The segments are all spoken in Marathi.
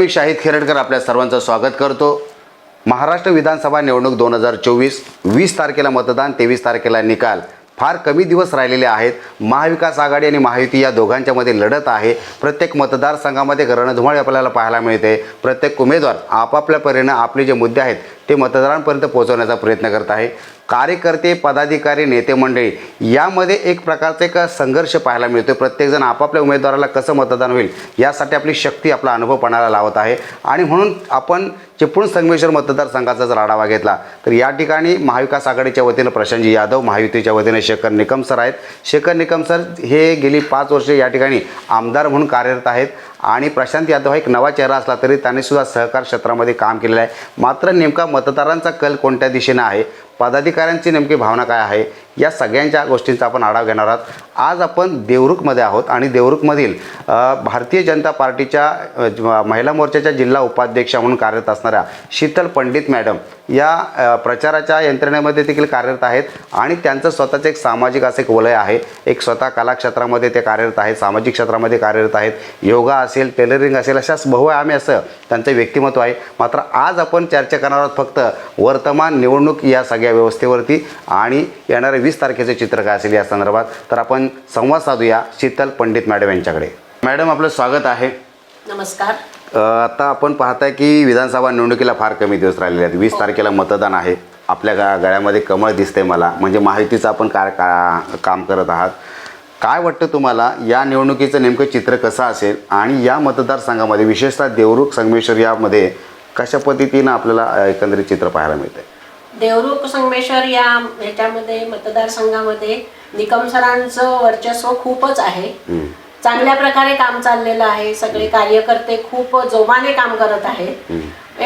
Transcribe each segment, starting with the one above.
मी शाहिद खेरडकर आपल्या सर्वांचं स्वागत करतो. महाराष्ट्र विधानसभा निवडणूक दोन हजार चोवीस वीस तारखेला मतदान तेवीस तारखेला निकाल. फार कमी दिवस राहिलेले आहेत. महाविकास आघाडी आणि महायुती या दोघांच्या मध्ये लढत आहे. प्रत्येक मतदारसंघामध्ये रणधुमाळी आपल्याला पाहायला मिळते. प्रत्येक उमेदवार आपापल्या परीनं आपले जे मुद्दे आहेत ते मतदारांपर्यंत पोहोचवण्याचा प्रयत्न करत आहे. कार्यकर्ते पदाधिकारी नेते मंडळी यामध्ये एक प्रकारचा एक संघर्ष पाहायला मिळतो प्रत्येकजण आपापल्या उमेदवाराला कसं मतदान होईल यासाठी आपली शक्ती आपला अनुभव पणाला लावत आहे. आणि म्हणून आपण चिपळूण संगमेश्वर मतदारसंघाचा जर आढावा घेतला तर या ठिकाणी महाविकास आघाडीच्या वतीनं प्रशांतजी यादव महायुतीच्या वतीनं शेखर निकम सर आहेत. शेखर निकम सर हे गेली पाच वर्षे या ठिकाणी आमदार म्हणून कार्यरत आहेत. आणि प्रशांत यादव हा एक नवा चेहरा असला तरी त्याने सुद्धा सहकार क्षेत्रामध्ये काम केलेलं आहे. मात्र नेमका मतदारांचा कल कोणत्या दिशेनं आहे? पदाधिकाऱ्यांची नेमकी भावना काय आहे? या सगळ्यांच्या गोष्टींचा आपण आढावा घेणार आहोत. आज आपण देवरुखमध्ये आहोत आणि देवरुखमधील भारतीय जनता पार्टीच्या महिला मोर्चाच्या जिल्हा उपाध्यक्षा म्हणून कार्यरत असणाऱ्या शीतल पंडित मॅडम या प्रचाराच्या यंत्रणेमध्ये देखील कार्यरत आहेत आणि त्यांचं स्वतःचं एक सामाजिक असं एक वलय आहे. एक स्वतः कला क्षेत्रामध्ये ते कार्यरत आहेत सामाजिक क्षेत्रामध्ये कार्यरत आहेत. योगा असेल टेलरिंग असेल अशाच अशा आम्ही असं त्यांचं व्यक्तिमत्व आहे. मात्र आज आपण चर्चा करणार आहोत फक्त वर्तमान निवडणूक या सगळ्या व्यवस्थेवरती आणि येणाऱ्या वीस तारखेचे चित्र काय असेल या संदर्भात तर आपण संवाद साधूया शीतल पंडित मॅडम यांच्याकडे. मॅडम आपलं स्वागत आहे. नमस्कार. आता आपण पाहताय की विधानसभा निवडणुकीला फार कमी दिवस राहिलेले आहेत. वीस तारखेला मतदान आहे. आपल्या गा गळ्यामध्ये कमळ दिसते मला. म्हणजे माहितीचं आपण काय का काम करत आहात. काय वाटतं तुम्हाला या निवडणुकीचं नेमकं चित्र कसं असेल? आणि या मतदारसंघामध्ये विशेषतः देवरुख संगमेश्वर यामध्ये कशा पद्धतीनं आपल्याला एकंदरीत चित्र पाहायला मिळतंय? देवरुख संगमेश्वर या ह्याच्यामध्ये मतदारसंघामध्ये निकम सरांचं वर्चस्व खूपच आहे. चांगल्या प्रकारे काम चाललेलं आहे. सगळे कार्यकर्ते खूप जोमाने काम करत आहेत.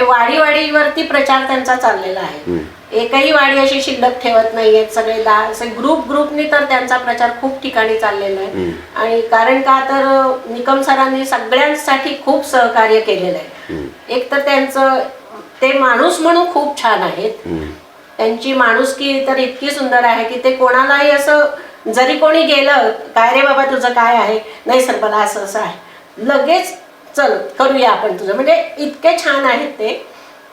वाडी वाडीवरती प्रचार त्यांचा चाललेला आहे. एकही वाडी अशी शिल्लक ठेवत नाहीयेत. सगळे असे ग्रुप ग्रुपनी तर त्यांचा प्रचार खूप ठिकाणी चाललेला आहे. आणि कारण का तर निकम सरांनी सगळ्यांसाठी खूप सहकार्य केलेलं आहे. एक तर त्यांचं ते माणूस म्हणून खूप छान आहेत. त्यांची माणुसकी तर इतकी सुंदर आहे की ते कोणालाही असं जरी कोणी गेलं काय रे बाबा तुझं काय आहे? नाही सर मला असं असं आहे. लगेच चल करूया आपण तुझं. म्हणजे इतके छान आहेत ते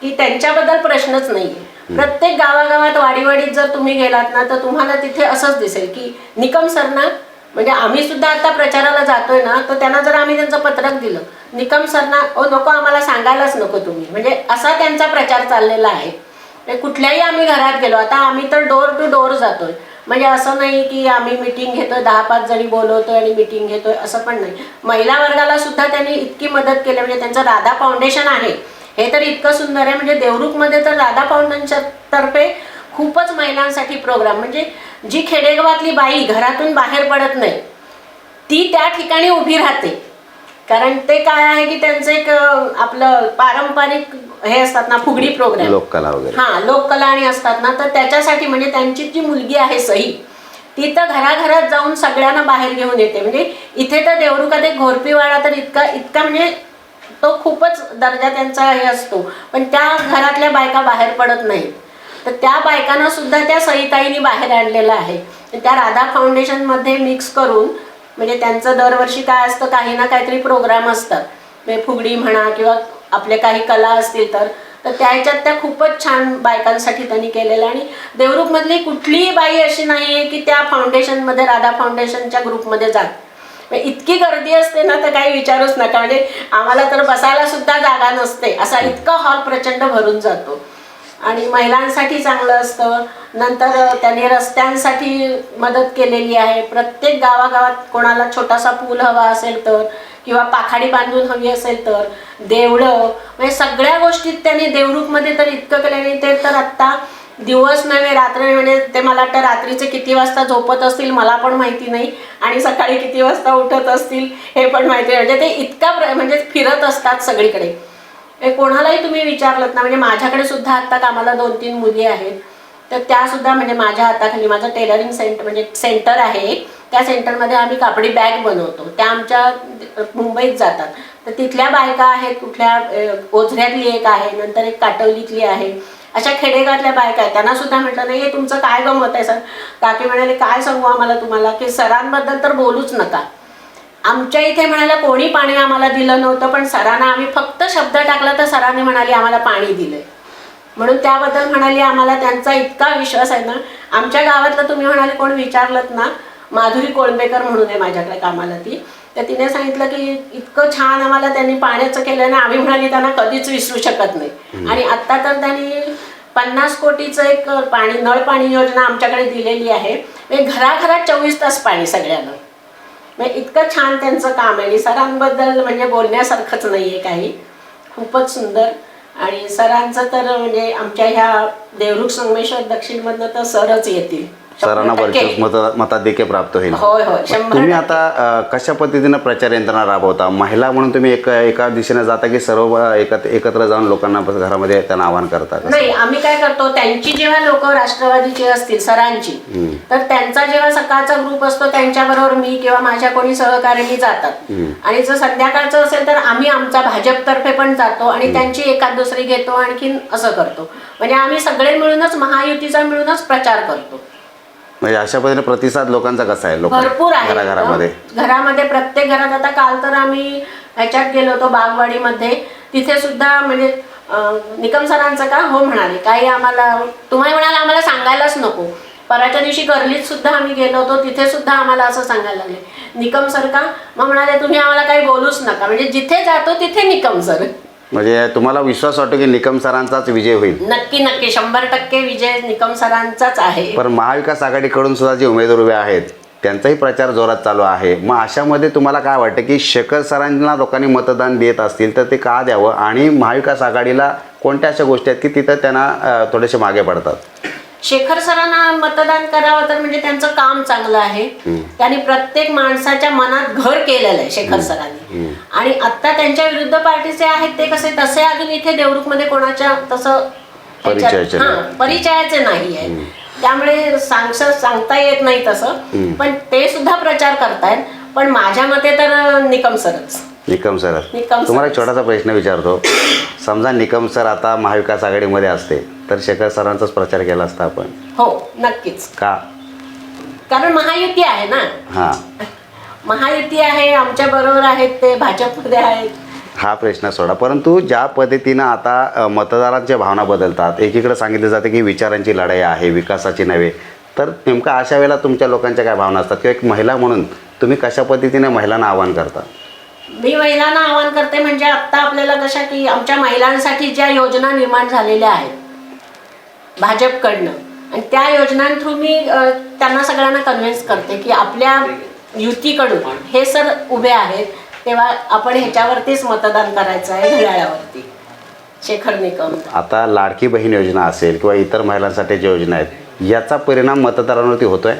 की त्यांच्याबद्दल प्रश्नच नाहीये. प्रत्येक गावागावात वाडीवाडीत जर तुम्ही गेलात ना तर तुम्हाला तिथे असंच दिसेल की निकम सर ना म्हणजे आम्ही सुद्धा आता प्रचाराला जातोय ना तर त्यांना जर आम्ही त्यांचं पत्रक दिलं निकम सरना ओ नको आम्हाला सांगायलाच नको तुम्ही. म्हणजे असा त्यांचा प्रचार चाललेला आहे. म्हणजे कुठल्याही आम्ही घरात गेलो आता आम्ही तर डोर टू डोर जातोय. म्हणजे असं नाही की आम्ही मिटिंग घेतोय दहा पाच जणी बोलवतोय आणि मिटिंग घेतोय असं पण नाही. महिला वर्गाला सुद्धा त्यांनी इतकी मदत केली म्हणजे त्यांचं राधा फाउंडेशन आहे. हे तर इतकं सुंदर आहे म्हणजे देवरुखमध्ये तर राधा फाउंडेशन तर्फे खूपच महिलांसाठी प्रोग्राम म्हणजे जी खेडेगावातली बाई घरातून बाहेर पडत नाही ती त्या ठिकाणी उभी राहते. कारण ते काय आहे की त्यांचं एक आपलं पारंपरिक हे असतात ना फुगडी प्रोग्राम लोककला वगैरे. हा लोककला आणि असतात ना तर त्याच्यासाठी म्हणजे त्यांची जी मुलगी आहे सई ती तर घराघरात जाऊन सगळ्यांना बाहेर घेऊन येते. म्हणजे इथे तर देवरुखात एक घोरपीवाडा तर इतका इतका म्हणजे तो खूपच दर्जा त्यांचा हे असतो. पण त्या घरातल्या बायका बाहेर पडत नाहीत तर त्या बायकांना सुद्धा त्या सईताईंनी बाहेर आणलेलं आहे. तर त्या राधा फाउंडेशनमध्ये मिक्स करून म्हणजे त्यांचं दरवर्षी काय असतं काही ना काहीतरी प्रोग्राम असतात. म्हणजे फुगडी म्हणा किंवा आपले काही कला असतील तर तर त्या ह्याच्यात त्या खूपच छान बायकांसाठी त्यांनी केलेलं आणि देवरुखमधली कुठलीही बाई अशी नाही आहे की त्या फाउंडेशनमध्ये राधा फाउंडेशनच्या ग्रुपमध्ये जात. म्हणजे इतकी गर्दी असते ना तर काही विचारूच नका. म्हणजे आम्हाला तर बसायला सुद्धा जागा नसते. असा इतका हॉल प्रचंड भरून जातो. आणि महिलांसाठी चांगलं असतं. नंतर त्यांनी रस्त्यांसाठी मदत केलेली आहे. प्रत्येक गावागावात कोणाला छोटासा पूल हवा असेल तर किंवा पाखाडी बांधून हवी असेल तर देवळं म्हणजे सगळ्या गोष्टीत त्यांनी देवरुखमध्ये तर इतकं केलं ते तर आत्ता दिवस नव्हे रात्र म्हणजे ते मला वाटतं रात्रीचे किती वाजता झोपत असतील मला पण माहिती नाही. आणि सकाळी किती वाजता उठत असतील हे पण माहिती नाही. म्हणजे ते इतका म्हणजे फिरत असतात सगळीकडे. हे कोणालाही तुम्ही विचारलं ना म्हणजे माझ्याकडे सुद्धा आत्ता कामाला दोन तीन मुली आहेत. तर त्या सुद्धा म्हणजे माझ्या हाताखाली माझं टेलरिंग सेंटर म्हणजे सेंटर आहे त्या सेंटरमध्ये आम्ही कापडी बॅग बनवतो. त्या आमच्या मुंबईत जातात. तर तिथल्या बायका आहेत कुठल्या ओझऱ्यातली एक आहे नंतर एक काटवलीतली आहे. अशा खेडेगावातल्या बायका आहेत. त्यांना सुद्धा म्हटलं नाही हे तुमचं काय गमत आहे सर? काकी म्हणाले काय सांगू आम्हाला तुम्हाला? की सरांबद्दल तर बोलूच नका. आमच्या इथे म्हणाला कोणी पाणी आम्हाला दिलं नव्हतं पण सरांना आम्ही फक्त शब्द टाकला तर सरांनी म्हणाले आम्हाला पाणी दिलंय. म्हणून त्याबद्दल म्हणाली आम्हाला त्यांचा इतका विश्वास आहे ना आमच्या गावातलं तुम्ही म्हणाले कोण विचारलं ना माधुरी कोळंबेकर म्हणून आहे माझ्याकडे कामाला ती तर तिने सांगितलं की इतकं छान आम्हाला त्यांनी पाण्याचं केलं ना आम्ही म्हणाली त्यांना कधीच विसरू शकत नाही. आणि आत्ता तर त्यांनी पन्नास कोटीचं एक पाणी नळ पाणी योजना आमच्याकडे दिलेली आहे. म्हणजे घराघरात चोवीस तास पाणी सगळ्यांना. म्हणजे इतकं छान त्यांचं काम आहे. आणि सरांबद्दल म्हणजे बोलण्यासारखंच नाही आहे काही. खूपच सुंदर. आणि सरांचं तर म्हणजे आमच्या ह्या देवरुख संगमेश्वर दक्षिणमधनं तर सरच येतील. सरांना. वर्चस्व मत मताधिक्य प्राप्त होईल. होय होय. शंभर तुम्ही. आता अ, कशा पद्धतीनं प्रचार यंत्रणा राबवता? महिला म्हणून तुम्ही एका एका दिशेने जाता की सर्व एकत्र एकत्र जाऊन लोकांना बस घरामध्ये त्यांना आवाहन करता कसं? नाही आम्ही काय करतो त्यांची जेव्हा लोक राष्ट्रवादीची असतील सरांची तर त्यांचा जेव्हा सकाळचा ग्रुप असतो त्यांच्याबरोबर मी किंवा माझ्या कोणी सहकार्याने जातात. आणि जर संध्याकाळचं असेल तर आम्ही आमचा भाजपतर्फे पण जातो आणि त्यांची एकाद दुसरी घेतो आणखीन असं करतो. म्हणजे आम्ही सगळे मिळूनच महायुतीचा मिळूनच प्रचार करतो. म्हणजे अशा पद्धतीने प्रतिसाद लोकांचा कसा आहे? लोक भरपूर आहे. घराघरामध्ये. घरामध्ये प्रत्येक घरात आता काल तर आम्ही ह्याच्यात गेलो होतो बागवाडीमध्ये. तिथे सुद्धा म्हणजे निकम सरांचं का? हो म्हणाले. काही आम्हाला तुम्हाला म्हणाले आम्हाला सांगायलाच नको. परवाच्या दिवशी गर्लीत सुद्धा आम्ही गेलो होतो तिथे सुद्धा आम्हाला असं सांगायला लागले. निकम सर का? मग म्हणाले तुम्ही आम्हाला काही बोलूच नका. म्हणजे जिथे जातो तिथे निकम सर. म्हणजे तुम्हाला विश्वास वाटतो की निकम सरांचाच विजय होईल? नक्की नक्की. शंभर टक्के विजय निकम सरांचाच आहे. पण महाविकास आघाडीकडून सुद्धा जे उमेदवार उभे आहेत त्यांचाही प्रचार जोरात चालू आहे. मग अशामध्ये तुम्हाला काय वाटतं की शेखर सरांना लोकांनी मतदान देत असतील तर ते का द्यावं? आणि महाविकास आघाडीला कोणत्या अशा गोष्टी आहेत की तिथं त्यांना थोडेसे मागे पडतात? शेखर सरांना मतदान करावं तर म्हणजे त्यांचं काम चांगलं आहे. त्यांनी प्रत्येक माणसाच्या मनात घर केलेलं आहे शेखर सरांनी. आणि आता त्यांच्या विरुद्ध पार्टीचे आहेत ते कसे तसे अजून इथे देवरुखमध्ये कोणाच्या तसं परिचयाचे नाही. आहे त्यामुळे सांग सांगता येत नाही तसं. पण ते सुद्धा प्रचार करतायत. पण माझ्या मते तर निकम सरच. निकम सर तुम्हाला एक. छोटासा प्रश्न विचारतो. समजा निकम सर आता महाविकास आघाडीमध्ये असते. तर शेखर सरांचाच प्रचार केला असता आपण. हो नक्कीच. का? कारण महायुती आहे ना? हां. महायुती आहे आमच्या बरोबर आहेत ते भाजपमध्ये आहेत. हा प्रश्न सोडा. परंतु ज्या पद्धतीनं आता अ, मतदारांच्या भावना बदलतात एकीकडे सांगितलं जाते की विचारांची लढाई आहे विकासाची नव्हे तर नेमका अशा वेळेला तुमच्या लोकांच्या काय भावना असतात? किंवा एक महिला म्हणून तुम्ही कशा पद्धतीने महिलांना आवाहन करता? मी महिलांना आवाहन करते म्हणजे आत्ता आपल्याला कशा की आमच्या महिलांसाठी ज्या योजना निर्माण झालेल्या आहेत भाजपकडनं. आणि त्या योजनांथ्रू मी त्यांना सगळ्यांना कन्व्हिन्स करते की आपल्या युतीकडून हे सर उभे आहेत तेव्हा आपण ह्याच्यावरतीच मतदान करायचं आहे घड्याळावरती. शेखर निकम. आता लाडकी बहीण योजना असेल किंवा इतर महिलांसाठी ज्या योजना आहेत याचा परिणाम मतदारांवरती होतोय?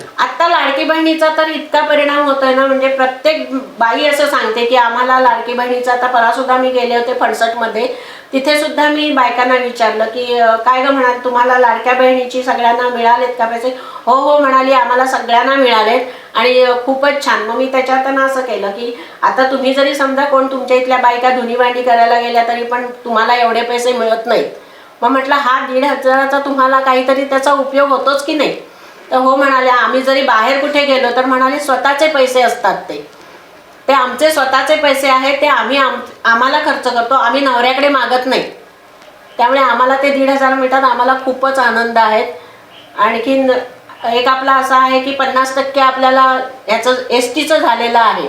लाडकी बहिणीचा तर इतका परिणाम होतोय ना म्हणजे प्रत्येक बाई असं सांगते की आम्हाला लाडकी बहिणीचा आता परवा सुद्धा मी गेले होते फणसटमध्ये तिथे सुद्धा मी बायकांना विचारलं की काय ग म्हणाल तुम्हाला लाडक्या बहिणीची सगळ्यांना मिळालेत का पैसे? हो हो म्हणाली आम्हाला सगळ्यांना मिळालेत. आणि खूपच छान. मग मी त्याच्यात असं केलं की आता तुम्ही जरी समजा कोण तुमच्या इथल्या बायका धुनीभांडी करायला गेल्या तरी पण तुम्हाला एवढे पैसे मिळत नाहीत. मग म्हटलं हा दीड हजाराचा तुम्हाला काहीतरी त्याचा उपयोग होतोच की नाही? तर हो म्हणाले आम्ही जरी बाहेर कुठे गेलो तर म्हणाले स्वतःचे पैसे असतात ते. ते आमचे स्वतःचे पैसे आहेत ते आम्ही आम आम्हाला खर्च करतो आम्ही नवऱ्याकडे मागत नाही. त्यामुळे आम्हाला ते दीड हजार मिळतात आम्हाला खूपच आनंद आहेत आणखीन एक आपला असा आहे की पन्नास टक्के आपल्याला ह्याचं एस टीचं झालेलं आहे.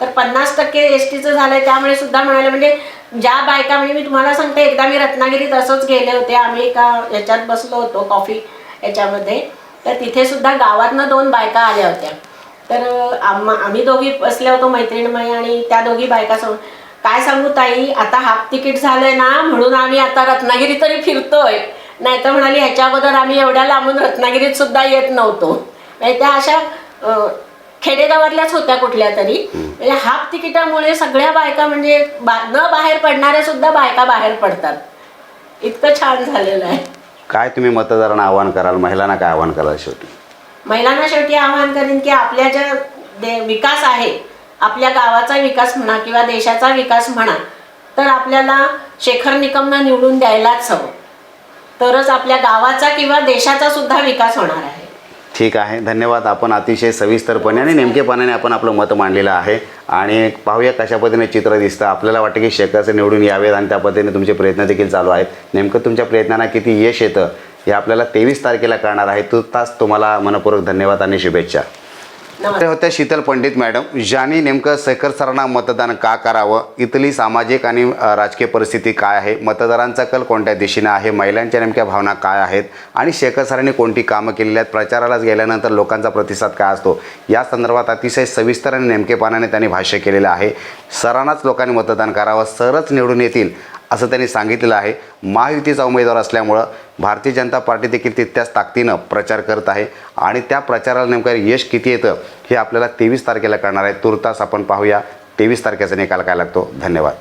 तर पन्नास टक्के एस टीचं झालंय त्यामुळे सुद्धा म्हणाले म्हणजे ज्या बायका म्हणजे मी तुम्हाला सांगते एकदा मी रत्नागिरीत असंच गेले होते आम्ही एका ह्याच्यात बसलो होतो कॉफी ह्याच्यामध्ये तर तिथे सुद्धा गावातनं दोन बायका आल्या होत्या. तर आम आम्ही दोघी बसले होतो मैत्रिणीमय आणि त्या दोघी बायका समोर काय सांगू ताई आता हाफ तिकीट झालंय ना म्हणून आम्ही आता रत्नागिरी तरी फिरतोय. नाही तर म्हणाली ह्याच्या अगोदर आम्ही एवढ्या लांबून रत्नागिरीत सुद्धा येत नव्हतो. म्हणजे त्या अशा खेडेगावातल्याच होत्या कुठल्या तरी. म्हणजे हाफ तिकिटामुळे सगळ्या बायका म्हणजे बा- न बाहेर पडणाऱ्या सुद्धा बायका बाहेर पडतात. इतकं छान झालेलं आहे. काय तुम्ही मतदारांना आवाहन कराल? महिलांना काय आवाहन कराल शेवटी? महिलांना शेवटी आवाहन करेन की आपल्या ज्या दे विकास आहे आपल्या गावाचा विकास म्हणा किंवा देशाचा विकास म्हणा तर आपल्याला शेखर निकमना निवडून द्यायलाच हवं. तरच आपल्या गावाचा किंवा देशाचा सुद्धा विकास होणार आहे. ठीक आहे. धन्यवाद. आपण अतिशय सविस्तरपणे आणि नेमकेपणाने आपण आपलं मत मांडलेलं आहे. आणि पाहूया कशा पद्धतीने चित्र दिसतं. आपल्याला वाटतं की शेखरचे निवडून यावेत आणि त्या पद्धतीने तुमचे प्रयत्न देखील चालू आहेत. नेमकं तुमच्या प्रयत्नांना किती यश येतं हे आपल्याला तेवीस तारखेला कळणार आहे. तू तास तुम्हाला मनपूर्वक धन्यवाद आणि शुभेच्छा. ते होत्या शीतल पंडित मॅडम ज्यांनी नेमकं शेखर सरांना मतदान का करावं? इथली सामाजिक आणि राजकीय परिस्थिती काय आहे? मतदारांचा कल कोणत्या दिशेने आहे? महिलांच्या नेमक्या भावना काय आहेत? आणि शेखर सरांनी कोणती कामं केलेली आहेत? प्रचारालाच गेल्यानंतर लोकांचा प्रतिसाद काय असतो? या संदर्भात अतिशय सविस्तर आणि नेमकेपणाने त्यांनी भाष्य केलेलं आहे. सरांनाच लोकांनी मतदान करावं. सरच निवडून येतील. असं त्यांनी सांगितलेलं आहे. महायुतीचा उमेदवार असल्यामुळं भारतीय जनता पार्टी देखील तितक्याच ताकदीनं प्रचार करत आहे. आणि त्या प्रचाराला नेमकं यश किती येतं हे आपल्याला तेवीस तारखेला करणार आहे. तुर्तास आपण पाहूया. तेवीस तारखेचा निकाल काय लागतो? धन्यवाद.